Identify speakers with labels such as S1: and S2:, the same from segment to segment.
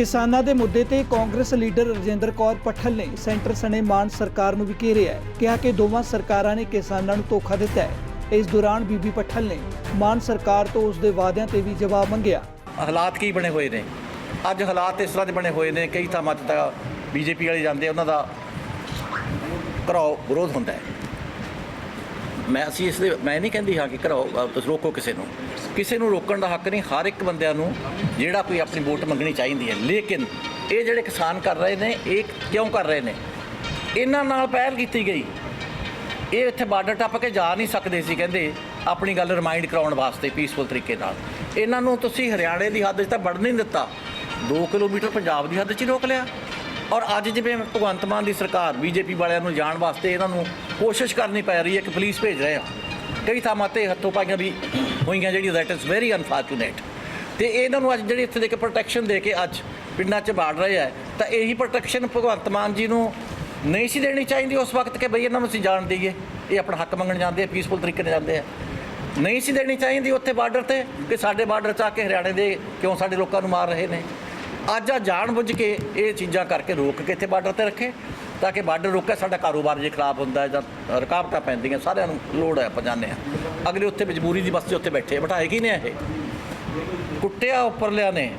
S1: ਕਿਸਾਨਾਂ ਦੇ ਮੁੱਦੇ ਤੇ ਕਾਂਗਰਸ ਲੀਡਰ ਰਜਿੰਦਰ ਕੌਰ ਪੱਠਲ ਨੇ ਸੈਂਟਰ ਸਣੇ ਮਾਨ ਸਰਕਾਰ ਨੂੰ ਵੀ ਘੇਰਿਆ ਹੈ। ਕਿਹਾ ਕਿ ਦੋਵਾਂ ਸਰਕਾਰਾਂ ਨੇ ਕਿਸਾਨਾਂ ਨੂੰ ਧੋਖਾ ਦਿੱਤਾ ਹੈ। ਇਸ ਦੌਰਾਨ ਬੀਬੀ ਪੱਠਲ ਨੇ ਮਾਨ ਸਰਕਾਰ ਤੋਂ ਉਸ ਦੇ ਵਾਅਦਿਆਂ ਤੇ ਵੀ ਜਵਾਬ ਮੰਗਿਆ।
S2: ਹਾਲਾਤ ਕੀ ਬਣੇ ਹੋਏ ਨੇ? ਅੱਜ ਹਾਲਾਤ ਇਸ ਤਰ੍ਹਾਂ ਦੇ ਬਣੇ ਹੋਏ ਨੇ, ਕਈ ਥਾਵਾਂ 'ਤੇ ਤਾਂ ਬੀਜੇਪੀ ਵਾਲੇ ਜਾਂਦੇ ਉਹਨਾਂ ਦਾ ਘਰਾਓ ਵਿਰੋਧ ਹੁੰਦਾ ਹੈ। ਮੈਂ ਅਸੀਂ ਇਸ ਦੇ ਮੈਂ ਨਹੀਂ ਕਹਿੰਦੀ ਹਾਂ ਕਿ ਘਰਾਓ ਤੁਸੀਂ ਰੋਕੋ ਕਿਸੇ ਨੂੰ। ਕਿਸੇ ਨੂੰ ਰੋਕਣ ਦਾ ਹੱਕ ਨਹੀਂ, ਹਰ ਇੱਕ ਬੰਦਿਆਂ ਨੂੰ ਜਿਹੜਾ ਕੋਈ ਆਪਣੀ ਵੋਟ ਮੰਗਣੀ ਚਾਹੀਦੀ ਹੈ। ਲੇਕਿਨ ਇਹ ਜਿਹੜੇ ਕਿਸਾਨ ਕਰ ਰਹੇ ਨੇ, ਇਹ ਕਿਉਂ ਕਰ ਰਹੇ ਨੇ? ਇਹਨਾਂ ਨਾਲ ਪਹਿਲ ਕੀਤੀ ਗਈ। ਇਹ ਇੱਥੇ ਬਾਰਡਰ ਟੱਪ ਕੇ ਜਾ ਨਹੀਂ ਸਕਦੇ ਸੀ, ਕਹਿੰਦੇ ਆਪਣੀ ਗੱਲ ਰਿਮਾਈਂਡ ਕਰਾਉਣ ਵਾਸਤੇ ਪੀਸਫੁਲ ਤਰੀਕੇ ਨਾਲ। ਇਹਨਾਂ ਨੂੰ ਤੁਸੀਂ ਹਰਿਆਣੇ ਦੀ ਹੱਦ 'ਚ ਤਾਂ ਵੜਨ ਨਹੀਂ ਦਿੱਤਾ। 2 ਕਿਲੋਮੀਟਰ ਪੰਜਾਬ ਦੀ ਹੱਦ 'ਚ ਹੀ ਰੋਕ ਲਿਆ। ਔਰ ਅੱਜ ਜਿਵੇਂ ਭਗਵੰਤ ਮਾਨ ਦੀ ਸਰਕਾਰ ਬੀਜੇਪੀ ਵਾਲਿਆਂ ਨੂੰ ਜਾਣ ਵਾਸਤੇ ਇਹਨਾਂ ਨੂੰ ਕੋਸ਼ਿਸ਼ ਕਰਨੀ ਪੈ ਰਹੀ ਹੈ ਕਿ ਪੁਲਿਸ ਭੇਜ ਰਹੇ ਆ ਕਈ ਥਾਵਾਂ ਤੇ ਹੱਥੋਂ ਪਾਈਆਂ ਵੀ ਹੋਈਆਂ ਜਿਹੜੀ ਦੈਟ ਇਜ਼ ਵੈਰੀ ਅਨਫੋਰਚੂਨੇਟ ਤੇ ਇਹਨਾਂ ਨੂੰ ਅੱਜ ਜਿਹੜੀ ਇੱਥੇ ਦੇ ਕੇ ਪ੍ਰੋਟੈਕਸ਼ਨ ਦੇ ਕੇ ਅੱਜ ਪਿੰਡਾਂ 'ਚ ਬਾੜ ਰਹੇ ਆ, ਤਾਂ ਇਹੀ ਪ੍ਰੋਟੈਕਸ਼ਨ ਭਗਵੰਤ ਮਾਨ ਜੀ ਨੂੰ ਨਹੀਂ ਸੀ ਦੇਣੀ ਚਾਹੀਦੀ ਉਸ ਵਕਤ ਕਿ ਬਈ ਇਹਨਾਂ ਨੂੰ ਅਸੀਂ ਜਾਣ ਦਈਏ। ਇਹ ਆਪਣਾ ਹੱਕ ਮੰਗਣ ਜਾਂਦੇ ਆ ਪੀਸਫੁਲ ਤਰੀਕੇ ਨਾਲ ਜਾਂਦੇ ਆ। ਨਹੀਂ ਸੀ ਦੇਣੀ ਚਾਹੀਦੀ ਉੱਥੇ ਬਾਰਡਰ ਤੇ ਕਿ ਸਾਡੇ ਬਾਰਡਰ 'ਚ ਆ ਕੇ ਹਰਿਆਣੇ ਦੇ ਕਿਉਂ ਸਾਡੇ ਲੋਕਾਂ ਨੂੰ ਮਾਰ ਰਹੇ ਨੇ। ਅੱਜ ਆ ਜਾਣ ਬੁੱਝ ਕੇ ਇਹ ਚੀਜ਼ਾਂ ਕਰਕੇ ਰੋਕ ਕੇ ਇੱਥੇ ਬਾਰਡਰ ਤੇ ਰੱਖੇ, ਤਾਂ ਕਿ ਬਾਰਡਰ ਰੋਕਿਆ ਸਾਡਾ ਕਾਰੋਬਾਰ ਜੇ ਖਰਾਬ ਹੁੰਦਾ ਜਾਂ ਰੁਕਾਵਟਾਂ ਪੈਂਦੀਆਂ, ਸਾਰਿਆਂ ਨੂੰ ਲੋੜ ਹੈ ਆਪਾਂ ਜਾਂਦੇ ਆ ਅਗਲੇ ਉੱਥੇ ਮਜਬੂਰੀ ਦੀ ਬਸਤੀ ਉੱਥੇ ਬੈਠੇ ਬਿਠਾਏ ਕੀ ਨੇ ਇਹ? ਕੁੱਟਿਆ ਉੱਪਰਲਿਆਂ ਨੇ,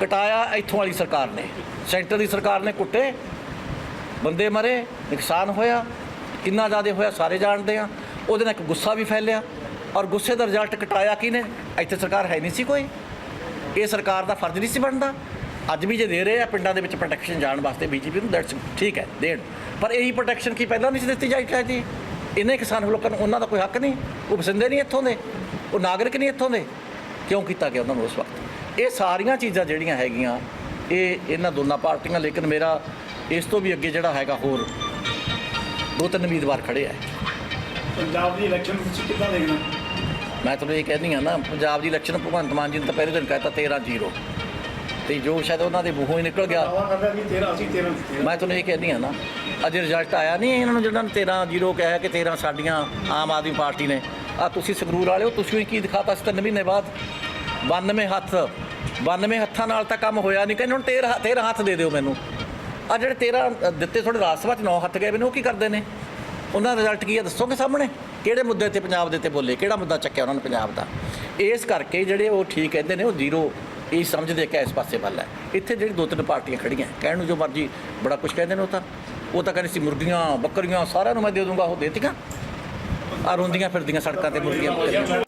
S2: ਕਟਾਇਆ ਇੱਥੋਂ ਵਾਲੀ ਸਰਕਾਰ ਨੇ, ਸੈਂਟਰ ਦੀ ਸਰਕਾਰ ਨੇ ਕੁੱਟੇ, ਬੰਦੇ ਮਰੇ, ਨੁਕਸਾਨ ਹੋਇਆ, ਕਿੰਨਾ ਜ਼ਿਆਦਾ ਹੋਇਆ ਸਾਰੇ ਜਾਣਦੇ ਆ ਉਹਦੇ ਨਾਲ ਇੱਕ ਗੁੱਸਾ ਵੀ ਫੈਲਿਆ, ਔਰ ਗੁੱਸੇ ਦਾ ਰਿਜ਼ਲਟ ਕਟਾਇਆ ਕਿਹਨੇ ਇੱਥੇ ਸਰਕਾਰ ਹੈ ਨਹੀਂ ਸੀ ਕੋਈ। ਇਹ ਸਰਕਾਰ ਦਾ ਫਰਜ਼ ਨਹੀਂ ਸੀ ਬਣਦਾ। ਅੱਜ ਵੀ ਜੇ ਦੇ ਰਹੇ ਆ, ਪਿੰਡਾਂ ਦੇ ਵਿੱਚ ਪ੍ਰੋਟੈਕਸ਼ਨ ਜਾਣ ਵਾਸਤੇ ਬੀਜੇਪੀ ਨੂੰ ਦੈਟਸ ਠੀਕ ਹੈ, ਦੇਣ। ਪਰ ਇਹੀ ਪ੍ਰੋਟੈਕਸ਼ਨ ਕੀ ਪਹਿਲਾਂ ਨਹੀਂ ਸੀ ਦਿੱਤੀ ਜਾਈ ਚਾਹੀਦੀ। ਇਹਨੇ ਕਿਸਾਨ ਲੋਕਾਂ ਨੂੰ, ਉਹਨਾਂ ਦਾ ਕੋਈ ਹੱਕ ਨਹੀਂ। ਉਹ ਬਸਿੰਦੇ ਨਹੀਂ ਇੱਥੋਂ ਦੇ। ਉਹ ਨਾਗਰਿਕ ਨਹੀਂ ਇੱਥੋਂ ਦੇ। ਕਿਉਂ ਕੀਤਾ ਗਿਆ ਉਹਨਾਂ ਨੂੰ ਉਸ ਵਕਤ? ਇਹ ਸਾਰੀਆਂ ਚੀਜ਼ਾਂ ਜਿਹੜੀਆਂ ਹੈਗੀਆਂ, ਇਹ ਇਹਨਾਂ ਦੋਨਾਂ ਪਾਰਟੀਆਂ, ਲੇਕਿਨ ਮੇਰਾ ਇਸ ਤੋਂ ਵੀ ਅੱਗੇ ਜਿਹੜਾ ਹੈਗਾ ਹੋਰ ਦੋ ਤਿੰਨ ਉਮੀਦਵਾਰ ਖੜੇ ਆ।
S3: ਪੰਜਾਬ ਦੀ ਇਲੈਕਸ਼ਨ ਤੁਸੀਂ ਕਿੱਦਾਂ ਦੇਖਣਾ
S2: ਮੈਂ ਤੁਹਾਨੂੰ ਇਹ ਕਹਿੰਦੀ ਹਾਂ ਨਾ ਪੰਜਾਬ ਦੀ ਇਲੈਕਸ਼ਨ ਭਗਵੰਤ ਮਾਨ ਜੀ ਨੇ ਤਾਂ ਪਹਿਲੇ ਦਿਨ ਕਹਿਤਾ 13-0 ਤੇ ਜੋ ਸ਼ਾਇਦ ਉਹਨਾਂ ਦੇ ਮੂੰਹੋਂ ਹੀ ਨਿਕਲ ਗਿਆ।
S3: ਦਾਵਾ ਕਰਦਾ ਕਿ 13 ਅਸੀਂ 13 ਦਿੱਤੇ
S2: ਮੈਂ ਤੁਹਾਨੂੰ ਇਹ ਕਹਿੰਦੀ ਹਾਂ ਨਾ ਅਜੇ ਰਿਜ਼ਲਟ ਆਇਆ ਨਹੀਂ ਇਹਨਾਂ ਨੂੰ ਜਿਹੜਾ 13-0 ਕਿਹਾ ਕਿ 13 ਸਾਡੀਆਂ ਆਮ ਆਦਮੀ ਪਾਰਟੀ ਨੇ। ਆ ਤੁਸੀਂ ਸੰਗਰੂਰ ਵਾਲਿਓ ਤੁਸੀਂ ਵੀ ਕੀ ਦਿਖਾਤਾ ਸੀ ਤਿੰਨ ਮਹੀਨੇ ਬਾਅਦ? 92 ਹੱਥ 92 ਹੱਥਾਂ ਨਾਲ ਤਾਂ ਕੰਮ ਹੋਇਆ ਨਹੀਂ ਕਹਿੰਦੇ ਹੁਣ 13 13 ਹੱਥ ਦੇ ਦਿਓ ਮੈਨੂੰ। ਆ ਜਿਹੜੇ 13 ਦਿੱਤੇ ਤੁਹਾਡੇ ਰਾਜ ਸਭਾ ਚ 9 ਹੱਥ ਗਏ ਮੈਨੂੰ ਉਹ ਕੀ ਕਰਦੇ ਨੇ? ਉਹਨਾਂ ਦਾ ਰਿਜ਼ਲਟ ਕੀ ਹੈ ਦੱਸੋਗੇ ਸਾਹਮਣੇ? ਕਿਹੜੇ ਮੁੱਦੇ ਤੇ ਪੰਜਾਬ ਦੇ ਤੇ ਬੋਲੇ? ਕਿਹੜਾ ਮੁੱਦਾ ਚੱਕਿਆ ਉਹਨਾਂ ਨੇ ਪੰਜਾਬ ਦਾ? ਇਸ ਕਰਕੇ ਜਿਹੜੇ ਉਹ ਠੀਕ ਕਹਿੰਦੇ ਨੇ, ਉਹ ਜ਼ੀਰੋ ਇਹ ਸਮਝਦੇ ਕਿ ਇਸ ਪਾਸੇ ਵੱਲ ਹੈ। ਇੱਥੇ ਜਿਹੜੀ ਦੋ ਤਿੰਨ ਪਾਰਟੀਆਂ ਖੜੀਆਂ ਕਹਿਣ ਨੂੰ ਜੋ ਮਰਜ਼ੀ ਬੜਾ ਕੁਝ ਕਹਿੰਦੇ ਨੇ ਉਹ ਤਾਂ। ਉਹ ਤਾਂ ਕਹਿੰਦੇ ਸੀ ਮੁਰਗੀਆਂ, ਬੱਕਰੀਆਂ, ਸਾਰਿਆਂ ਨੂੰ ਮੈਂ ਦੇ ਦੂੰਗਾ ਉਹ ਦੇਤੀਆਂ। ਆ ਰੋਂਦੀਆਂ ਫਿਰਦੀਆਂ ਸੜਕਾਂ ਤੇ ਮੁਰਗੀਆਂ। ਬੱਕਰੀਆਂ